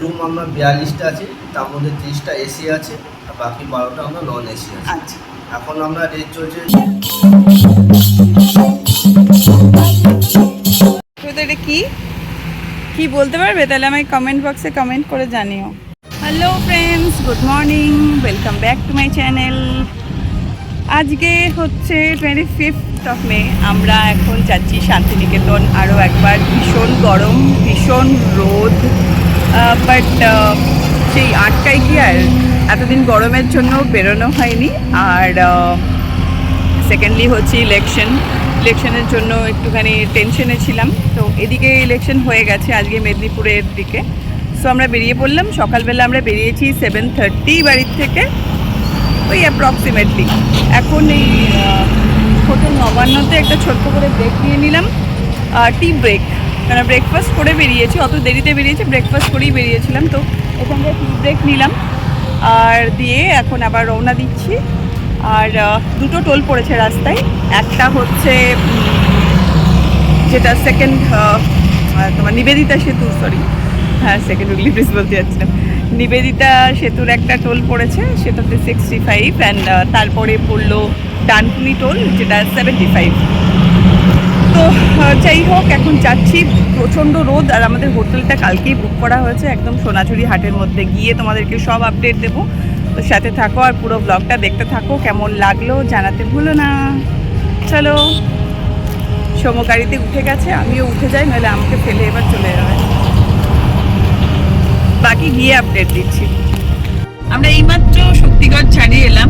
Room আমরা বিয়াল্লিশটা আছে তার মধ্যে তিরিশটা এসি আছে আর বাকি বারোটা আমরা নন এসি আছে। আচ্ছা। এখন আমরা রেট চলছে এটা কি? কি বলতে পারবে? তাহলে আমায় কমেন্ট বক্সে কমেন্ট করে জানিও। Hello friends good morning welcome back to my channel আজকে হচ্ছে টোয়েন্টি ফিফথ অফ মে আমরা এখন যাচ্ছি শান্তিনিকেতন আরও একবার। ভীষণ গরম, ভীষণ রোদ বাট সেই আটটায় কি আর এতদিন গরমের জন্য বেরোনো হয়নি। আর সেকেন্ডলি হচ্ছে ইলেকশন ইলেকশনের জন্য একটুখানি টেনশনে ছিলাম। তো এদিকে ইলেকশন হয়ে গেছে আজকে মেদিনীপুরের দিকে। সো আমরা বেরিয়ে পড়লাম। সকালবেলা আমরা বেরিয়েছি সেভেন থার্টি বাড়ির থেকে। ওই অ্যাপ্রক্সিমেটলি এখন এই হোটেল নবান্নতে একটা ছোট্ট করে ব্রেক নিয়ে নিলাম। টি ব্রেক কারণ ব্রেকফাস্ট করে বেরিয়েছি, অত দেরিতে বেরিয়েছি ব্রেকফাস্ট করেই বেরিয়েছিলাম। তো এখানকার টি ব্রেক নিলাম। আর দিয়ে এখন আবার রওনা দিচ্ছি। আর দুটো টোল পড়েছে রাস্তায়। একটা হচ্ছে যেটা সেকেন্ড তোমার নিবেদিতা সেতু সরি হ্যাঁ সেকেন্ড উগলি ব্রিজ বলতে যাচ্ছিলাম। নিবেদিতা সেতুর একটা টোল পড়েছে, সেটাতে সিক্সটি ফাইভ অ্যান্ড তারপরে পড়ল ডানকুনি টোল, যেটা সেভেন্টি ফাইভ তো যাই হোক, এখন যাচ্ছি। প্রচণ্ড রোদ, আর আমাদের হোটেলটা কালকেই বুক করা হয়েছে, একদম সোনাঝুরি হাটের মধ্যে। গিয়ে তোমাদেরকে সব আপডেট দেবো। তো সাথে থাকো আর পুরো ব্লগটা দেখতে থাকো, কেমন লাগল জানাতে ভুলো না। চলো, সোমো গাড়িতে উঠে গেছে, আমিও উঠে যাই, নাহলে আমাকে ফেলে এবার চলে যাবে। বাকি গিয়ে আপডেট দিচ্ছি। আমরা এইমাত্র শক্তিগড় ছাড়িয়ে এলাম।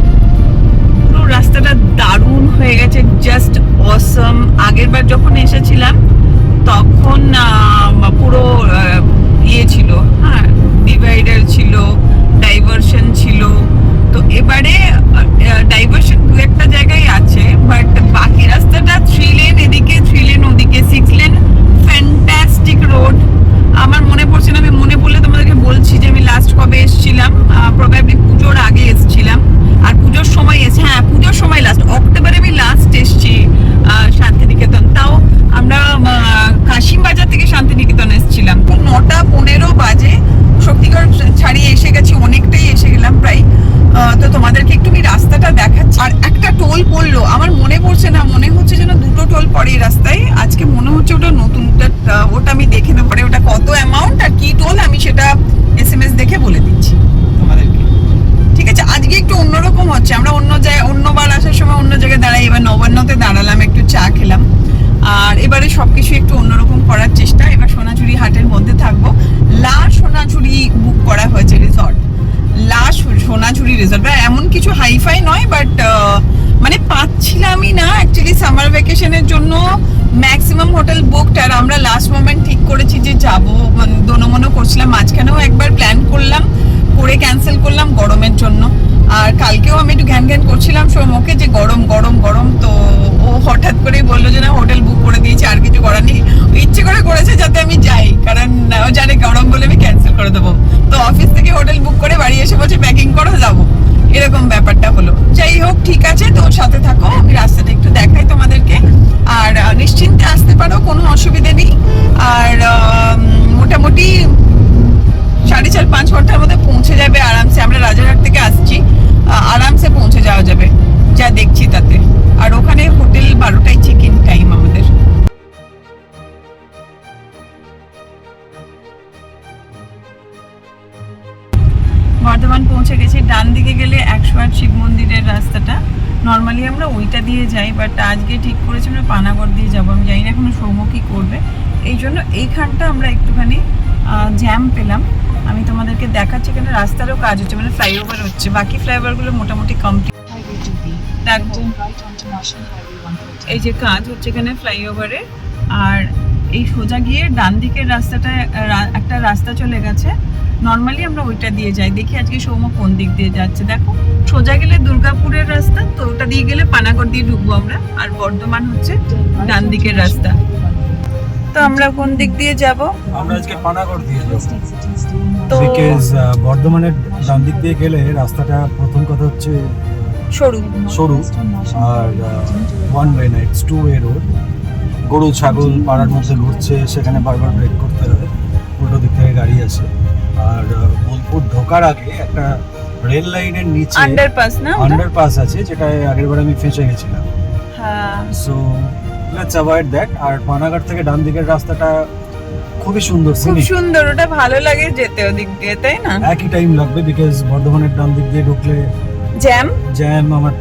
রাস্তাটা দারুণ হয়ে গেছে জাস্ট অসম আগের বার যখন এসেছিলাম, তখন পুরো ইয়ে ছিল হ্যাঁ ডিভাইডার ছিল ডাইভারশন ছিল। তো এবারে ডাইভারশন দু একটা জায়গায় আছে বাট বাকি রাস্তাটা থ্রি লেন এদিকে থ্রি লেন ওদিকে সিক্স লেন ফ্যান্টাস্টিক রোড আমার মনে পড়ছে না, আমি মনে পড়লে তোমাদেরকে বলছি যে আমি লাস্ট কবে এসেছিলাম। প্রবাবলি পুজোর আগে এসেছিলাম। আর পুজোর আমরা লাস্ট মোমেন্ট ঠিক করেছি যে যাব মানে দোনো মনো করছিলাম। মাঝখানেও একবার প্ল্যান করলাম, করে ক্যান্সেল করলাম গরমের জন্য। আর কালকেও আমি একটু ঘ্যান ঘ্যান করছিলাম সৌমকে যে গরম গরম গরম। তো ও হঠাৎ করেই বলল যে না হোটেল বুক করে দিয়েছি, আর কিছু করার নেই। ইচ্ছে করে করেছে যাতে আমি যাই, কারণ ও জানে গরম বলে আমি ক্যান্সেল করে দেবো। তো অফিস থেকে হোটেল বুক করে বাড়ি এসে বলছে প্যাকিং করো, যাব। এরকম ব্যাপারটা হলো। যাই হোক ঠিক আছে, তো ওর সাথে থাকো, আমি রাস্তাটা একটু দেখাই তোমাদেরকে। আর নিশ্চিন্তে আসতে পারো, কোনো অসুবিধে নেই। আর মোটামুটি সাড়ে চার, পাঁচ ঘণ্টার মধ্যে পৌঁছে যাবে আরামসে। আমরা রাজারহাট থেকে আসছি আরামসে পৌঁছে যাওয়া যাবে, যা দেখছি তাতে। আর ওখানে হোটেল বারোটায় চেক ইন টাইম আমাদের। বর্ধমান পৌঁছে গেছি, ডান দিকে গেলে একশো আট শিব মন্দিরের রাস্তাটা। নর্মালি আমরা ওইটা দিয়ে যাই বাট আজকে ঠিক করেছি আমরা পানাগড় দিয়ে যাব। আমি জানি না এখনও সৌম্য কি করবে। এই জন্য এইখানটা আমরা একটুখানি জ্যাম পেলাম। আমি তোমাদেরকে দেখাচ্ছি এখানে রাস্তারও কাজ হচ্ছে মানে ফ্লাইওভার হচ্ছে। বাকি ফ্লাইওভারগুলো মোটামুটি কমপ্লিট এই যে কাজ হচ্ছে এখানে ফ্লাইওভারে আর এই সোজা গিয়ে ডান দিকের রাস্তাটা একটা রাস্তা চলে গেছে। নর্মালি আমরা ওইটা দিয়ে যাই। দেখি আজকে সৌম্য কোন দিক দিয়ে যাচ্ছে। দেখো সোজা গেলে দুর্গাপুরের রাস্তা তো ওটা দিয়ে গেলে পানাগড় দিয়ে ঢুকবো আমরা। আর বর্ধমান হচ্ছে ডান দিকের রাস্তা। তো আমরা কোন দিক দিয়ে যাব? আমরা আজকে পানাগড় দিয়ে যাব। তো বর্ধমানের ডান দিক দিয়ে গেলে রাস্তাটা প্রথম কথা হচ্ছে সরু। সরু আর ওয়ান ওয়ে না ইটস টু ওয়ে রোড গরু ছাগল পাড়ার মধ্যে ঘুরছে সেখানে বারবার ব্রেক করতে হবে উল্টো দিক থেকে গাড়ি আছে আর বোলপুর ঢোকার আগে একটা রেল লাইনের নিচে আন্ডারপাস না আন্ডারপাস আছে যেটা আগের বার আমি ফেঁসে গেছিলাম। হ্যাঁ। সো লেটস অ্যাভয়েড দ্যাট আর পানাঘাট থেকে ডান দিকের রাস্তাটা খুবই সুন্দর খুব সুন্দর ওটা ভালো লাগে যেতে ওদিক দিয়ে তাই না? একই টাইম লাগবে বিকজ বর্ধমানের ডান দিক দিয়ে ঢুকলে জ্যাম জ্যাম আমার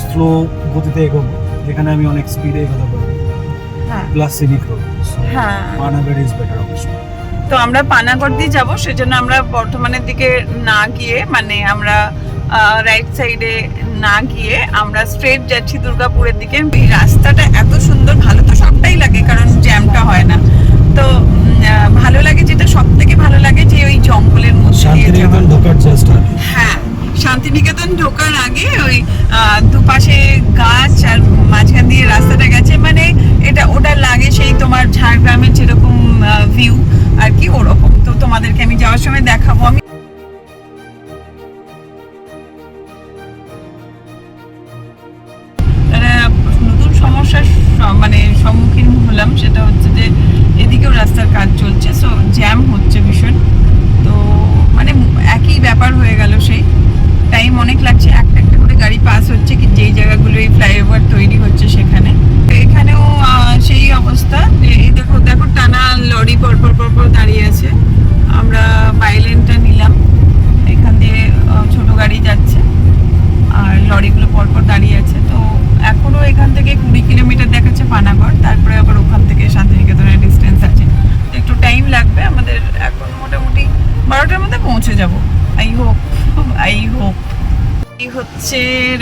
স্লো গতিতে এগোবো। যেখানে আমি অনেক স্পিডে এগোতে পারব। হ্যাঁ। প্লাস সিনিক রোড হ্যাঁ। পানাঘাট ইজ বেটার অবশ্যই তো আমরা পানাগড় দিয়ে যাব সেজন্য আমরা বর্ধমানের দিকে না গিয়ে মানে আমরা রাইট সাইডে না গিয়ে আমরা স্ট্রেট যাচ্ছি দুর্গাপুরের দিকে। এই রাস্তাটা এত সুন্দর ভালো তো সবটাই লাগে কারণ জ্যামটা হয় না। তো ভালো লাগে যেটা সব থেকে ভালো লাগে যে ওই জঙ্গলের মধ্যে হ্যাঁ শান্তিনিকেতন ঢোকার আগে ওই দুপাশে গাছ আর মাঝখান দিয়ে রাস্তাটা গেছে। মানে এটা ওটা লাগে সেই তোমার ঝাড়গ্রামের যেরকম ভিউ আর কি ওরকম। তো তোমাদেরকে আমি যাওয়ার সময় দেখাবো। আমি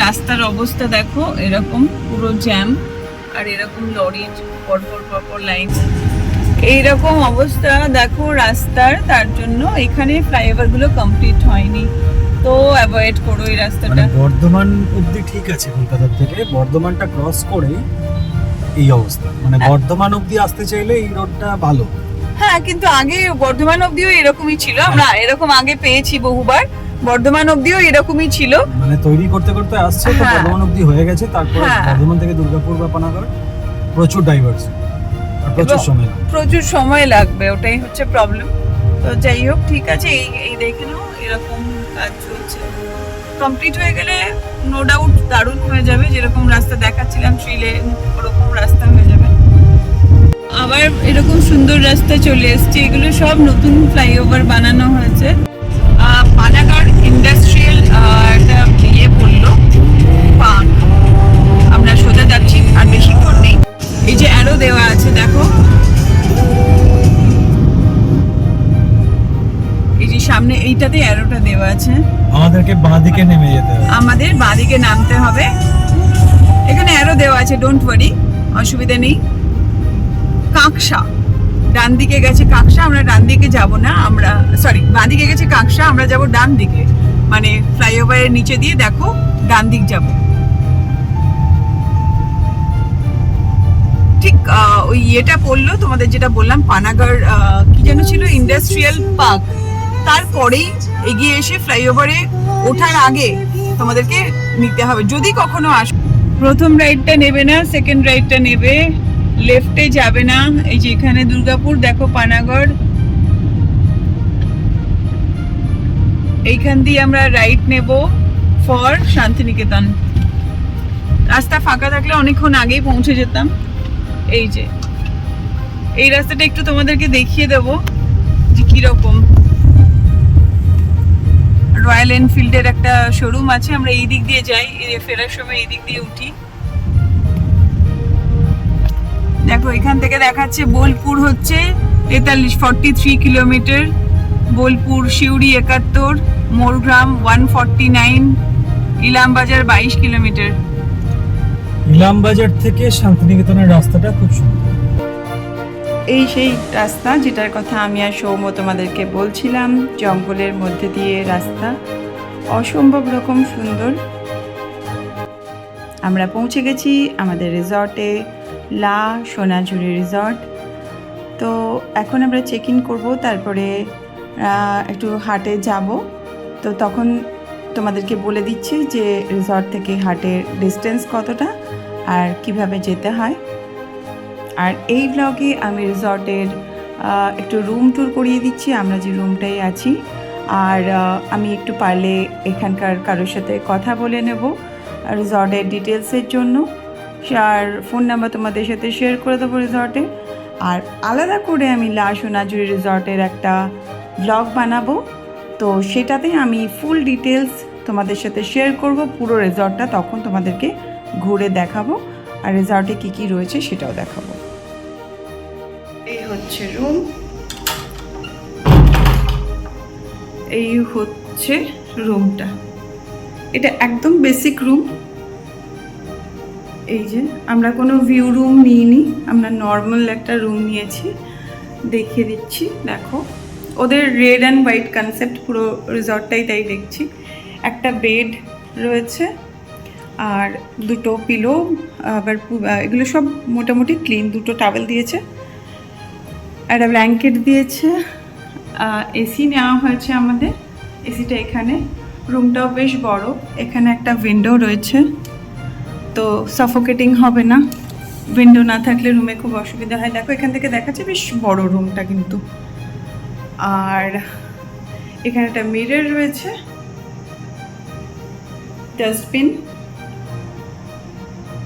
রাস্তার অবস্থা দেখো এরকম পুরো জ্যাম আর এরকম লরির পরপর পরপর লাইন এইরকম অবস্থা দেখো রাস্তার তার জন্য এখানে ফ্লাইওভারগুলো কমপ্লিট হয়নি। তো অ্যাভয়েড করো এই মানে রাস্তাটা বর্ধমান অবধি ঠিক আছে কলকাতার থেকে বর্ধমানটা ক্রস করেই এই অবস্থা। মানে হ্যাঁ। বর্ধমান অবধি আসতে চাইলে এই রোডটা ভালো। হ্যাঁ কিন্তু আগে বর্ধমান অবধিও এরকমই ছিল। আমরা এরকম আগে পেয়েছি বহুবার। বর্ধমান অবধিও এরকমই ছিল। মানে তৈরি করতে করতে আসছে তো হ্যাঁ। বর্ধমান অবধি হয়ে গেছে তারপরে হ্যাঁ। বর্ধমান থেকে দুর্গাপুর বা পানাগড় প্রচুর ডাইভার্স প্রচুর সময় প্রচুর সময় লাগবে ওটাই হচ্ছে প্রবলেম তো যাই হোক ঠিক আছে এই এই দেখে নাও এরকম কাজ চলছে। কমপ্লিট হয়ে গেলে নো ডাউট দারুণ হয়ে যাবে যেরকম রাস্তা দেখাচ্ছিলাম শ্রীলে ওরকম রাস্তা হয়ে যাবে। আবার এরকম সুন্দর রাস্তা চলে এসছে এগুলো সব নতুন ফ্লাইওভার বানানো হয়েছে। আর বেশিক্ষণ নেই। এই যে অ্যারো দেওয়া আছে দেখো। এই যে সামনে এইটাতে অ্যারোটা দেওয়া আছে। আমাদেরকে বাঁ দিকে নেমে যেতে হবে। আমাদের বাঁদিকে নামতে হবে। এখানে অ্যারো দেওয়া আছে ডোন্ট ওয়ারি অসুবিধা নেই। কাঁকসা ডান দিকে গেছে কাঁকসা আমরা ডান দিকে যাব না আমরা সরি বাঁ দিকে গেছে কাঁকসা আমরা যাব ডান দিকে। মানে ফ্লাইওভারের নিচে দিয়ে দেখো ডান দিক যাব। ঠিক ওই ইয়েটা পড়ল, তোমাদের যেটা বললাম, পানাগড় কি যেন ছিল ইন্ডাস্ট্রিয়াল পার্ক তারপরেই এগিয়ে এসে ফ্লাইওভারে ওঠার আগে তোমাদেরকে নিতে হবে, যদি কখনো আস প্রথম রাইডটা নেবে না সেকেন্ড রাইডটা নেবে লেফটে যাবে না। এই যে এখানে দুর্গাপুর, দেখো পানাগড়। এইখান দিয়ে আমরা রাইট নেব ফর শান্তিনিকেতন। রাস্তা ফাঁকা থাকলে অনেকক্ষণ আগেই পৌঁছে যেতাম। এই যে, এই রাস্তাটা একটু তোমাদেরকে দেখিয়ে দেবো যে কীরকম। রয়্যাল এনফিল্ডের একটা শোরুম আছে, আমরা এই দিক দিয়ে যাই ফেরার সময় এই দিক দিয়ে উঠি। দেখো, এখান থেকে দেখাচ্ছে বোলপুর হচ্ছে তেতাল্লিশ forty three kilometre Bolpur, Suri, একাত্তর, Morgram one forty nine Ilambazar, বাইশ কিলোমিটার ইলামবাজার থেকে শান্তিনিকেতনের রাস্তাটা খুব সুন্দর। এই সেই রাস্তা যেটার কথা আমি আর সৌম্য তোমাদেরকে বলছিলাম, জঙ্গলের মধ্যে দিয়ে রাস্তা। অসম্ভব রকম সুন্দর। আমরা পৌঁছে গেছি আমাদের রিসর্টে লা সোনাঝুরি রিসর্ট তো এখন আমরা চেক ইন করব, তারপরে একটু হাটে যাব। তো তখন তোমাদেরকে বলে দিচ্ছি যে রিসর্ট থেকে হাটের ডিস্টেন্স কতটা আর কীভাবে যেতে হয়। আর এই ব্লগে আমি রিসর্টের একটু রুম ট্যুর করিয়ে দিচ্ছি, আমরা যে রুমটাই আছি। আর আমি একটু পারলে এখানকার কারোর সাথে কথা বলে নেব রিসর্টের ডিটেলসের জন্য। আর ফোন নাম্বার তোমাদের সাথে শেয়ার করে দেবো রিসর্টে আর আলাদা করে আমি লা সোনাঝুরি রিসর্টের একটা ব্লগ বানাবো। তো সেটাতে আমি ফুল ডিটেলস তোমাদের সাথে শেয়ার করব। পুরো রেজর্টটা তখন তোমাদেরকে ঘুরে দেখাবো। আর রেজর্টে কী কী রয়েছে সেটাও দেখাবো। এই হচ্ছে রুম এই হচ্ছে রুমটা এটা একদম বেসিক রুম এই যে, আমরা কোনো ভিউ রুম নিইনি। আমরা নর্মাল একটা রুম নিয়েছি। দেখিয়ে দিচ্ছি। দেখো, ওদের রেড অ্যান্ড হোয়াইট কনসেপ্ট পুরো রিসর্টটাই তাই দেখছি। একটা বেড রয়েছে আর দুটো পিলো আবার এগুলো সব মোটামুটি ক্লিন দুটো টাওয়েল দিয়েছে, একটা ব্ল্যাঙ্কেট দিয়েছে এসি নেওয়া হয়েছে আমাদের এসিটা এখানে রুমটাও বেশ বড়, এখানে একটা উইন্ডো রয়েছে, তো সাফোকেটিং হবে না উইন্ডো না থাকলে রুমে খুব অসুবিধা হয়। দেখো, এখান থেকে দেখাচ্ছে বেশ বড় রুমটা কিন্তু। আর এখানে একটা মিরর রয়েছে ডাস্টবিন।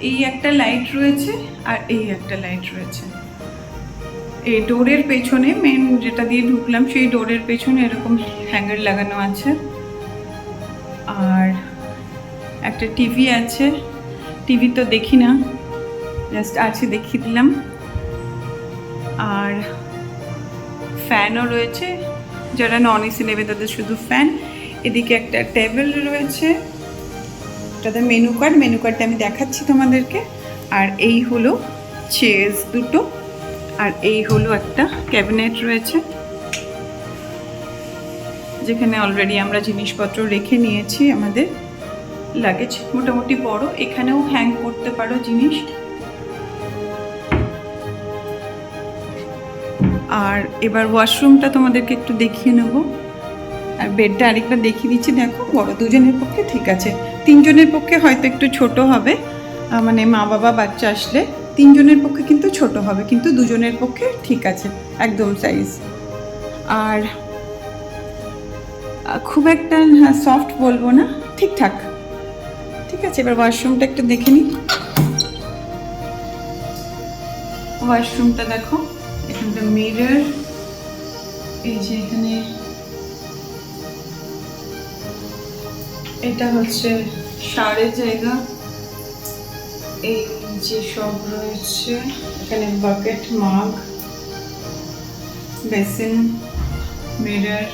এই একটা লাইট রয়েছে আর এই একটা লাইট রয়েছে। এই ডোরের পেছনে মেন যেটা দিয়ে ঢুকলাম সেই ডোরের পেছনে এরকম হ্যাঙ্গার লাগানো আছে। আর একটা টিভি আছে। টিভি তো দেখি না জাস্ট আছে দেখিয়ে দিলাম। আর ফ্যানও রয়েছে, যারা নন এসি নেবে তাদের শুধু ফ্যান এদিকে একটা টেবিল রয়েছে। এটাতে মেনু কার্ড মেনু কার্ডটা আমি দেখাচ্ছি তোমাদেরকে। আর এই হলো চেয়ার্স দুটো, আর এই হলো একটা ক্যাবিনেট রয়েছে। যেখানে অলরেডি আমরা জিনিসপত্র রেখে নিয়েছি আমাদের লাগেজ মোটামুটি বড়। এখানেও হ্যাং করতে পারো জিনিস। আর এবার ওয়াশরুমটা তোমাদেরকে একটু দেখিয়ে নেব। আর বেডটা আরেকবার দেখিয়ে দিচ্ছি। দেখো বড় দুজনের পক্ষে ঠিক আছে। তিনজনের পক্ষে হয়তো একটু ছোট হবে। মানে মা বাবা, বাচ্চা আসলে তিনজনের পক্ষে কিন্তু ছোট হবে, কিন্তু দুজনের পক্ষে ঠিক আছে, একদম সাইজ আর খুব একটা সফট বলব না, ঠিকঠাক। ঠিক আছে, এবার ওয়াশরুমটা একটু দেখে নিই। ওয়াশরুমটা দেখো, এখানটা মিরর এই যে এখানে, এটা হচ্ছে সারের জায়গা। এই যে সব রয়েছে, এখানে bucket mug basin mirror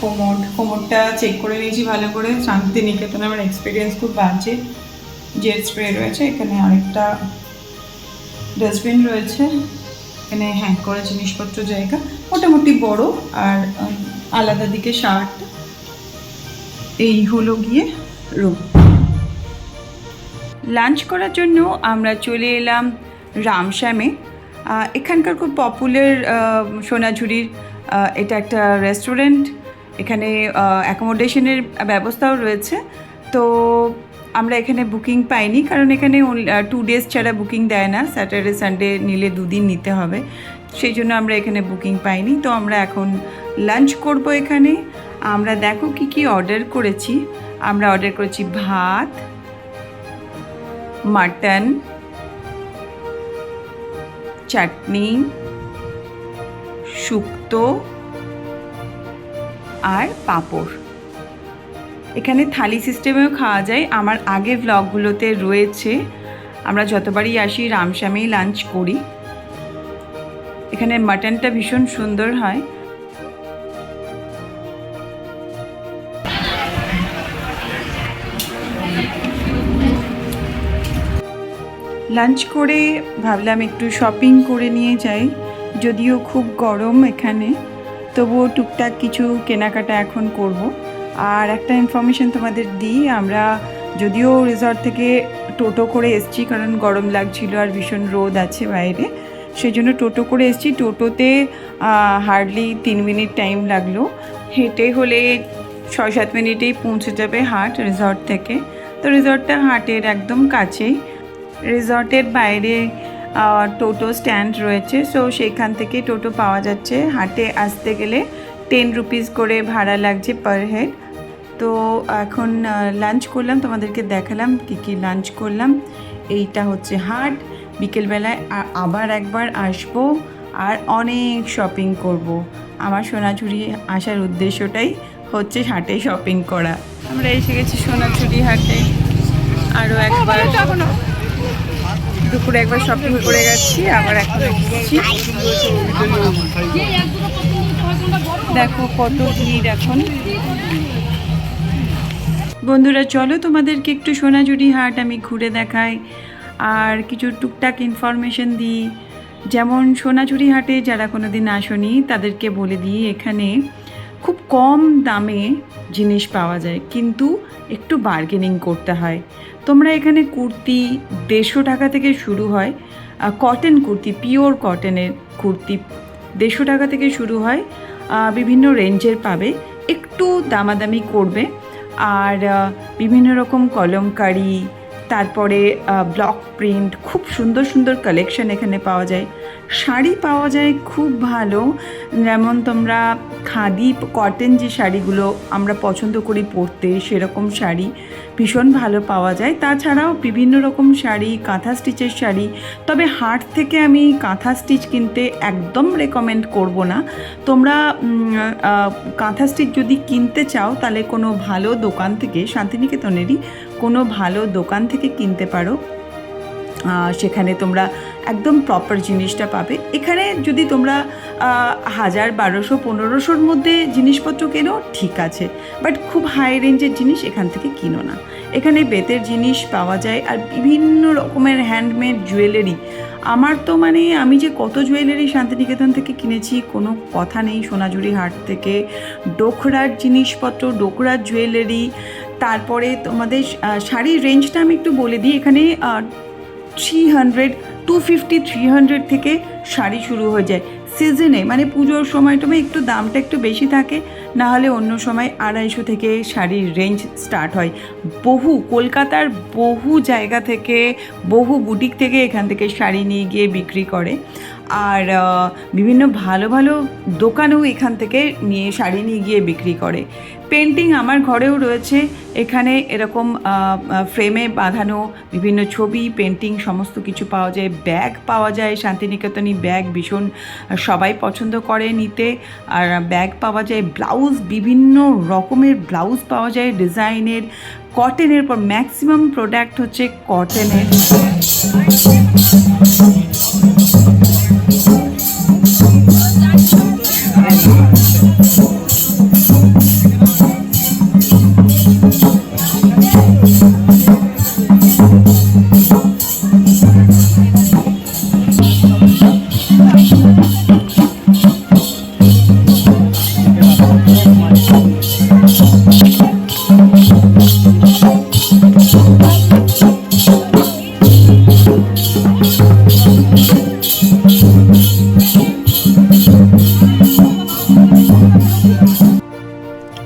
commode কোমোডটা check করে নিয়েছি ভালো করে। শান্তিনিকেতনে আমার এক্সপিরিয়েন্স খুব বাজে। জেট স্প্রে রয়েছে, এখানে আরেকটা ডাস্টবিন রয়েছে। এখানে হ্যাং করা জিনিসপত্র জায়গা। মোটামুটি বড় আর আলাদা দিকে শার্ট এই হলো গিয়ে রুম লাঞ্চ করার জন্য আমরা চলে এলাম রামশ্যামে। এখানকার খুব পপুলার সোনাঝুরির এটা একটা রেস্টুরেন্ট এখানে অ্যাকোমোডেশনের ব্যবস্থাও রয়েছে। তো আমরা এখানে বুকিং পাইনি কারণ এখানে টু ডেজ ছাড়া বুকিং দেয় না। স্যাটারডে সানডে নিলে দুদিন নিতে হবে। সেই জন্য আমরা এখানে বুকিং পাইনি। তো আমরা এখন লাঞ্চ করব এখানে। আমরা দেখো কি কি অর্ডার করেছি। আমরা অর্ডার করেছি ভাত মাটন চাটনি শুক্তো আর পাঁপড়। এখানে থালি সিস্টেমেও খাওয়া যায়। আমার আগের ব্লগগুলোতে রয়েছে। আমরা যতবারই আসি রামশ্যামেই লাঞ্চ করি। এখানে মাটনটা ভীষণ সুন্দর হয়। লাঞ্চ করে ভাবলাম একটু শপিং করে নিয়ে যাই। যদিও খুব গরম এখানে, তবুও টুকটাক কিছু কেনাকাটা এখন করব। আর একটা ইনফরমেশন তোমাদের দিই, আমরা যদিও রিসর্ট থেকে টোটো করে এসছি কারণ গরম লাগছিল আর ভীষণ রোদ আছে বাইরে সেই জন্য টোটো করে এসছি। টোটোতে হার্ডলি তিন মিনিট টাইম লাগল। হেঁটে হলে ছয় সাত মিনিটেই পৌঁছে যাবে হাট রিসর্ট থেকে। তো রিসর্টটা হাটের একদম কাছেই। রিসর্টের বাইরে টোটো স্ট্যান্ড রয়েছে। সো সেইখান থেকে টোটো পাওয়া যাচ্ছে। হাটে আসতে গেলে টেন রুপিস করে ভাড়া লাগছে পার হেড তো এখন লাঞ্চ করলাম। তোমাদেরকে দেখালাম কী কী লাঞ্চ করলাম। এইটা হচ্ছে হাট। বিকেলবেলায় আবার একবার আসব আর অনেক শপিং করব। আমার সোনাঝুরি আসার উদ্দেশ্যটাই হচ্ছে হাটে শপিং করা। আমরা এসে গেছি সোনাঝুরি হাটে। আরও একবার। দুপুরে একবার শপিং করে গেছি, আবার দেখো কত ভিড় এখন। বন্ধুরা, চলো তোমাদেরকে একটু সোনাঝুরি হাট আমি ঘুরে দেখাই, আর কিছু টুকটাক ইনফরমেশন দিই। যেমন সোনাঝুরি হাটে যারা কোনো দিন আসনি, তাদেরকে বলে দিই, এখানে খুব কম দামে জিনিস পাওয়া যায়, কিন্তু একটু বার্গেনিং করতে হয়। তোমরা এখানে কুর্তি দেড়শো টাকা থেকে শুরু হয় কটন কুর্তি পিওর কটনের কুর্তি দেড়শো টাকা থেকে শুরু হয় বিভিন্ন রেঞ্জের পাবে, একটু দামাদামি করবে, আর বিভিন্ন রকম কলমকারি তারপরে ব্লক প্রিন্ট খুব সুন্দর সুন্দর কালেকশন এখানে পাওয়া যায়। শাড়ি পাওয়া যায় খুব ভালো। যেমন তোমরা খাদি কটন যে শাড়িগুলো আমরা পছন্দ করি পরতে, সেরকম শাড়ি ভীষণ ভালো পাওয়া যায়। তাছাড়াও বিভিন্ন রকম শাড়ি, কাঁথা স্টিচের শাড়ি। তবে হাট থেকে আমি কাঁথা স্টিচ কিনতে একদম রেকমেন্ড করব না। তোমরা কাঁথা স্টিচ যদি কিনতে চাও, তাহলে কোনো ভালো দোকান থেকে শান্তিনিকেতনেরই কোনো ভালো দোকান থেকে কিনতে পারো সেখানে তোমরা একদম প্রপার জিনিসটা পাবে। এখানে যদি তোমরা হাজার বারোশো পনেরোশোর মধ্যে জিনিসপত্র কেনো, ঠিক আছে। বাট খুব হাই রেঞ্জের জিনিস এখান থেকে কিনো না। এখানে বেতের জিনিস পাওয়া যায় আর বিভিন্ন রকমের হ্যান্ডমেড জুয়েলারি আমার তো মানে আমি যে কত জুয়েলারি শান্তিনিকেতন থেকে কিনেছি, কোনো কথা নেই সোনাঝুরি হাট থেকে। ডোকরার জিনিসপত্র ডোকরার জুয়েলারি তারপরে তোমাদের শাড়ির রেঞ্জটা আমি একটু বলে দিই। এখানে three hundred two fifty three hundred থেকে শাড়ি শুরু হয়ে যায়। সিজনে মানে পুজোর সময় সময়টা একটু দামটা একটু বেশি থাকে না হলে অন্য সময় আড়াইশো থেকে শাড়ির রেঞ্জ স্টার্ট হয়। বহু, কলকাতার বহু জায়গা থেকে, বহু বুটিক থেকে এখান থেকে শাড়ি নিয়ে গিয়ে বিক্রি করে। আর বিভিন্ন ভালো ভালো দোকানেও এখান থেকে নিয়ে, শাড়ি নিয়ে গিয়ে বিক্রি করে। পেন্টিং আমার ঘরেও রয়েছে। এখানে এরকম ফ্রেমে বাঁধানো বিভিন্ন ছবি, পেন্টিং সমস্ত কিছু পাওয়া যায়। ব্যাগ পাওয়া যায়, শান্তিনিকেতনী ব্যাগ ভীষণ সবাই পছন্দ করে নিতে। আর ব্যাগ পাওয়া যায়, ব্লাউজ বিভিন্ন রকমের ব্লাউজ পাওয়া যায় ডিজাইনের। কটনের পর, ম্যাক্সিমাম প্রোডাক্ট হচ্ছে কটনের।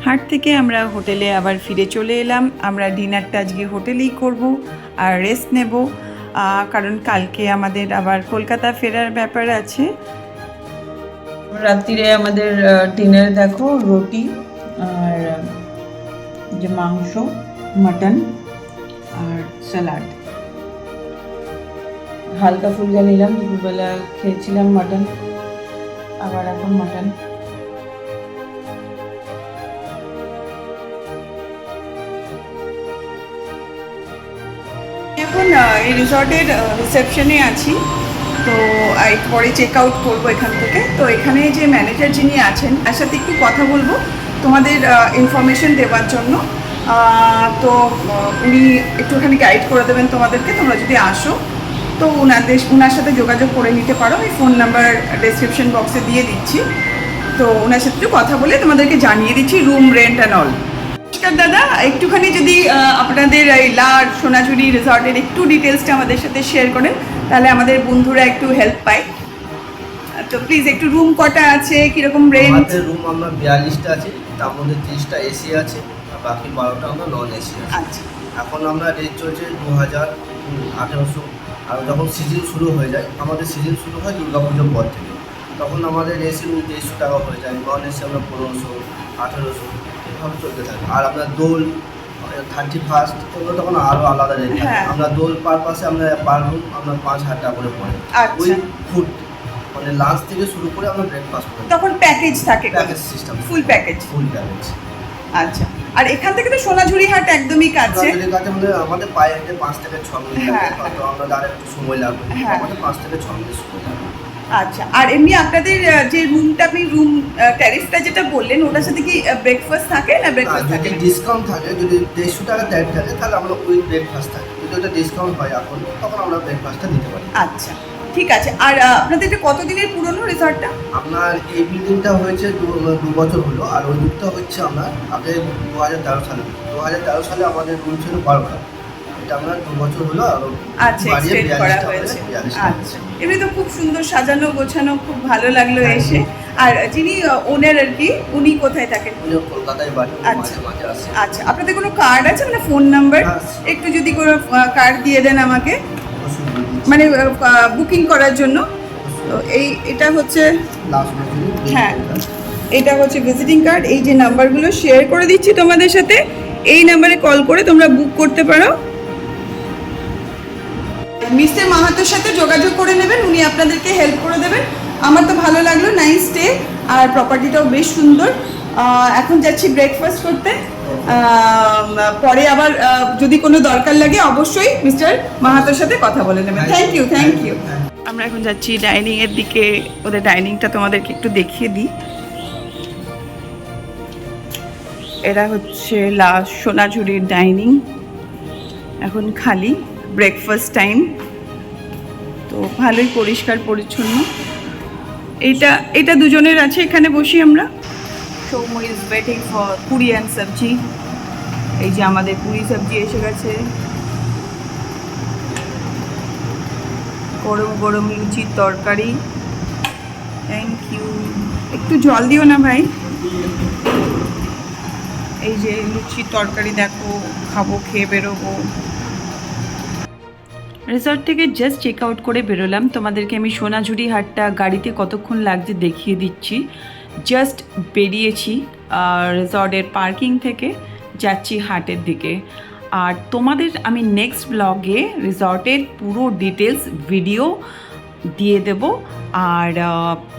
হাট থেকে আমরা হোটেলে আবার ফিরে চলে এলাম। আমরা ডিনারটা আজকে হোটেলেই করব আর রেস্ট নেব। কারণ কালকে আমাদের আবার কলকাতা ফেরার ব্যাপার আছে। রাত্রিরে আমাদের ডিনার দেখো, রুটি আর যে মাংস মাটন আর স্যালাড হালকা ফুলকা নিলাম, দুপুরবেলা খেয়েছিলাম মাটন আবার এখন মাটন এই রিসর্টের রিসেপশনে আছি। তো পরে চেক আউট করব এখান থেকে। তো, এখানে যে ম্যানেজার যিনি আছেন, তার সাথে একটু কথা বলব তোমাদের ইনফরমেশন দেওয়ার জন্য। তো উনি একটুখানি গাইড করে দেবেন তোমাদেরকে। তোমরা যদি আসো, তো ওনাদের ওনার সাথে যোগাযোগ করে নিতে পারো। আমি ফোন নাম্বার ডেসক্রিপশন বক্সে দিয়ে দিচ্ছি। তো ওনার সাথে একটু কথা বলে তোমাদেরকে জানিয়ে দিচ্ছি রুম রেন্ট অ্যান্ড অল নমস্কার দাদা। একটুখানি যদি আপনাদের এই লার সোনাঝুরি রিসর্টের একটু ডিটেলসটা আমাদের সাথে শেয়ার করেন তাহলে আমাদের বন্ধুরা একটু হেল্প পায়। তো প্লিজ একটু রুম কটা আছে? কীরকম রেঞ্জ আমাদের রুম আমরা বিয়াল্লিশটা আছে তার মধ্যে তিরিশটা এসি আছে আর বাকি বারোটা আমরা নন এসি আছে। এখন আমরা রেট চলছে দু হাজার আঠেরোশো। আর যখন সিজন শুরু হয়ে যায় আমাদের সিজন শুরু হয় দুর্গাপুজোর পর থেকে। তখন আমাদের এসি রুম দেড়শো টাকা হয়ে যায় নন এসি আমরা পনেরোশো আঠেরোশো। এভাবে চলতে থাকে। আর আপনার দোল থার্টি ফার্স্ট এগুলো তখন আরও আলাদা রেট থাকে। হ্যাঁ। আমরা দোল পার পাশে আমরা পার রুম আপনার পাঁচ হাজার টাকা করে পড়ে। আচ্ছা। ওই ফুড মানে লাঞ্চ থেকে শুরু করে আমরা ব্রেকফাস্ট করি। তখন প্যাকেজ থাকে package system full package full package আচ্ছা। আর এখান থেকে তো সোনাঝুরি হাট একদমই কাছে। আমাদের আমাদের পায়ে হেঁটে পাঁচ থেকে ছ মিনিট হ্যাঁ, লাগে হয়তো আমাদের আর একটু সময় লাগবে। হ্যাঁ। আমাদের পাঁচ থেকে ছ মিনিট সময় লাগবে। আচ্ছা আর এমনি আপনাদের যে রুমটা আপনি রুম ট্যারিফটা যেটা বললেন ওটার সাথে কি ব্রেকফাস্ট থাকে না ব্রেকফাস্ট থাকে যদি ডিসকাউন্ট থাকে যদি দেড়শো টাকা ট্যাগ থাকে তাহলে আমরা ওই ব্রেকফাস্ট থাকে। যদি ওটা ডিসকাউন্ট হয় এখন তখন আমরা ব্রেকফাস্টটা দিতে পারি। আচ্ছা ঠিক আছে। আর আপনাদের এটা কতদিনের পুরনো রিসর্টটা? আপনার এই বিল্ডিংটা হয়েছে দু বছর হলো আর ওই রুমটা হচ্ছে আপনার আগে দু হাজার তেরো সালে দু হাজার তেরো সালে আমাদের রুম ছিল বারোটা এটা আপনার দু বছর হলো আর আচ্ছা এক্সটেন্ড করা হয়েছে। আচ্ছা এমনি তো খুব সুন্দর সাজানো গোছানো খুব ভালো লাগল। এসে। আর যিনি ওনার আর কি উনি কোথায় থাকেন? কলকাতায় বাড়ি আচ্ছা। আচ্ছা আপনাদের কোনো কার্ড আছে? মানে ফোন নাম্বার হ্যাঁ। একটু যদি কোনো কার্ড দিয়ে দেন আমাকে। মানে বুকিং করার জন্য। তো এই এটা হচ্ছে হ্যাঁ। এটা হচ্ছে ভিজিটিং কার্ড এই যে নাম্বারগুলো শেয়ার করে দিচ্ছি তোমাদের সাথে এই নাম্বারে কল করে তোমরা বুক করতে পারো। মিস্টার মাহাতোর সাথে যোগাযোগ করে নেবেন উনি আপনাদেরকে হেল্প করে দেবেন। আমার তো ভালো লাগল নাইস ডে আর প্রপার্টিটাও বেশ সুন্দর। এখন যাচ্ছি ব্রেকফাস্ট করতে। পরে আবার যদি কোনো দরকার লাগে অবশ্যই মিস্টার মাহাতোর সাথে কথা বলে নেবেন। থ্যাংক ইউ থ্যাংক ইউ আমরা এখন যাচ্ছি ডাইনিং এর দিকে ওদের ডাইনিংটা তোমাদেরকে একটু দেখিয়ে দিই। এরা হচ্ছে লাস্ট সোনাঝুরির ডাইনিং এখন খালি। ব্রেকফাস্ট টাইম তো ভালোই পরিষ্কার পরিচ্ছন্ন। এটা এটা দুজনের আছে এখানে বসি আমরা। Soumya is waiting for puri and sabzi. এই যে আমাদের পুরি সবজি এসে গেছে। গরম গরম লুচির তরকারি। থ্যাংক ইউ একটু জল দিও না ভাই। এই যে লুচির তরকারি দেখো খাব খেয়ে বেরোবো। রিসর্ট থেকে জাস্ট চেক আউট করে বেরোলাম। তোমাদেরকে আমি সোনাঝুরি হাটটা গাড়িতে কতক্ষণ লাগছে দেখিয়ে দিচ্ছি। জাস্ট বেরিয়েছি রিসর্টের পার্কিং থেকে যাচ্ছি হাটের দিকে। আর তোমাদের আমি নেক্সট ব্লগে রিসর্টের পুরো ডিটেলস ভিডিও দিয়ে দেব। আর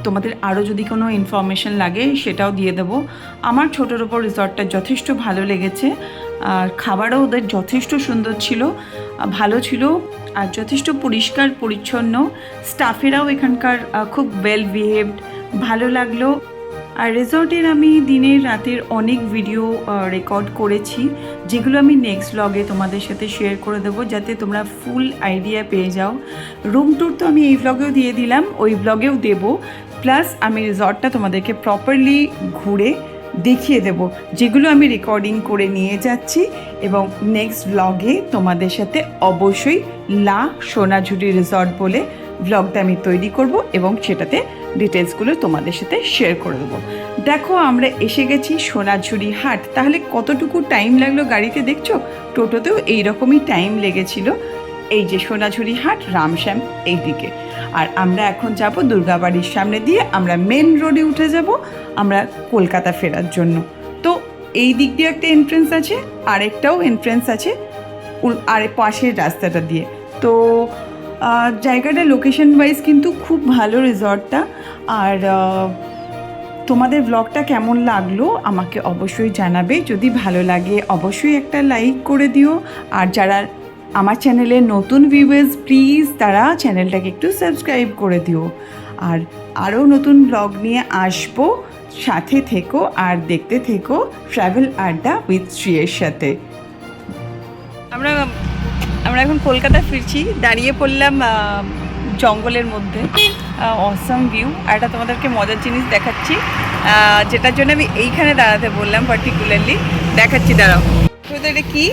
তোমাদের আরও যদি কোনো ইনফরমেশন লাগে সেটাও দিয়ে দেব। আমার ছোটোর ওপর রিসর্টটা যথেষ্ট ভালো লেগেছে। আর খাবারও ওদের যথেষ্ট সুন্দর ছিল ভালো ছিল আর যথেষ্ট পরিষ্কার, পরিচ্ছন্ন। স্টাফেরাও এখানকার খুব ওয়েল বিহেভড ভালো লাগল। আর রিসর্টের আমি দিনের রাতের অনেক ভিডিও রেকর্ড করেছি, যেগুলো আমি নেক্সট ব্লগে তোমাদের সাথে শেয়ার করে দেবো, যাতে তোমরা ফুল আইডিয়া পেয়ে যাও। রুম ট্যুর তো আমি এই ব্লগেও দিয়ে দিলাম, ওই ব্লগেও দেবো। প্লাস আমি রিসর্টটা তোমাদেরকে প্রপারলি ঘুরে দেখিয়ে দেব, যেগুলো আমি রেকর্ডিং করে নিয়ে যাচ্ছি এবং নেক্সট ব্লগে তোমাদের সাথে অবশ্যই লা সোনাঝুরি রিসর্ট বলে ব্লগটা আমি তৈরি করব এবং সেটাতে ডিটেলসগুলো তোমাদের সাথে শেয়ার করে দেবো। দেখো, আমরা এসে গেছি সোনাঝুরি হাট। তাহলে কতটুকু টাইম লাগল গাড়িতে দেখছ? টোটোতেও এই রকমই টাইম লেগেছিল। এই যে সোনাঝুরি হাট রামশ্যাম এই দিকে আর আমরা এখন যাব দুর্গাবাড়ির সামনে দিয়ে, আমরা মেন রোডে উঠে যাব, আমরা কলকাতা ফেরার জন্য। তো এই দিক দিয়ে একটা এন্ট্রেন্স আছে, আরেকটাও এন্ট্রেন্স আছে আর পাশের রাস্তাটা দিয়ে। তো জায়গাটা লোকেশন ওয়াইজ কিন্তু খুব ভালো রিসর্টটা। আর তোমাদের ব্লগটা কেমন লাগল আমাকে অবশ্যই জানাবে। যদি ভালো লাগে অবশ্যই একটা লাইক করে দিও। আর যারা আমার চ্যানেলে নতুন ভিউয়ার্স প্লিজ তারা চ্যানেলটাকে একটু সাবস্ক্রাইব করে দিও। আর আরও নতুন ব্লগ নিয়ে আসব। সাথে থেকো আর দেখতে থেকো ট্রাভেল আড্ডা উইথ শ্রীয়ের সাথে। আমরা আমরা এখন কলকাতা ফিরছি। দাঁড়িয়ে পড়লাম জঙ্গলের মধ্যে। অসম ভিউ আর এটা তোমাদেরকে মজার জিনিস দেখাচ্ছি। যেটার জন্য আমি এইখানে দাঁড়াতে বললাম পার্টিকুলারলি দেখাচ্ছি দাঁড়াও। তো এটা কি?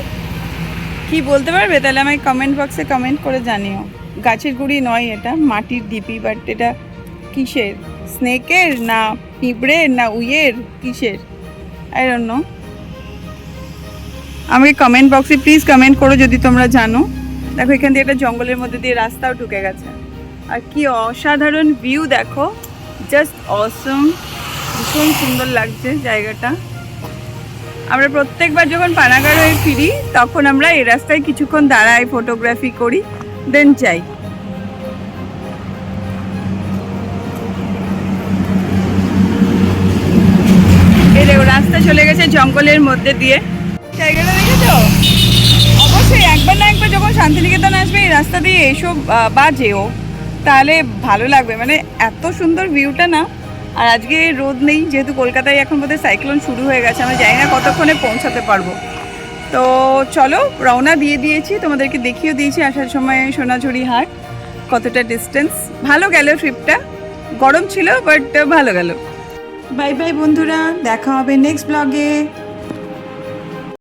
কি বলতে পারবে? তাহলে আমায় কমেন্ট বক্সে কমেন্ট করে জানিও। গাছের গুঁড়ি নয় এটা, মাটির ডিপি বাট এটা কিসের? স্নেকের না পিঁপড়ের না উইয়ের? কিসের? আই ডোন্ট নো আমাকে কমেন্ট বক্সে প্লিজ কমেন্ট করো যদি তোমরা জানো। দেখো, এখান দিয়ে একটা জঙ্গলের মধ্যে দিয়ে রাস্তাও ঢুকে গেছে। আর কি অসাধারণ ভিউ দেখো। জাস্ট অসম ভীষণ সুন্দর লাগছে জায়গাটা। আমরা প্রত্যেকবার যখন পানাগড় হয়ে ফিরি তখন আমরা এই রাস্তায় কিছুক্ষণ দাঁড়াই ফটোগ্রাফি করি দেন দেখো রাস্তা চলে গেছে জঙ্গলের মধ্যে দিয়ে। জায়গাটা দেখেছ? অবশ্যই একবার না একবার যখন শান্তিনিকেতন আসবে এই রাস্তা দিয়ে এসব আহ, বা তাহলে ভালো লাগবে। মানে এত সুন্দর ভিউটা না। আর আজকে রোদ নেই, যেহেতু কলকাতায় এখন বোধহয় সাইক্লোন শুরু হয়ে গেছে, আমরা জানি না কতক্ষণে পৌঁছাতে পারব। তো চলো, রওনা দিয়ে দিয়েছি, তোমাদেরকে দেখিয়ে দিয়েছি আসার সময় সোনাঝুরি হাট, কতটা ডিস্টেন্স ভালো গেল ট্রিপটা গরম ছিল বাট ভালো গেল। বাই বাই বন্ধুরা, দেখা হবে নেক্সট ব্লগে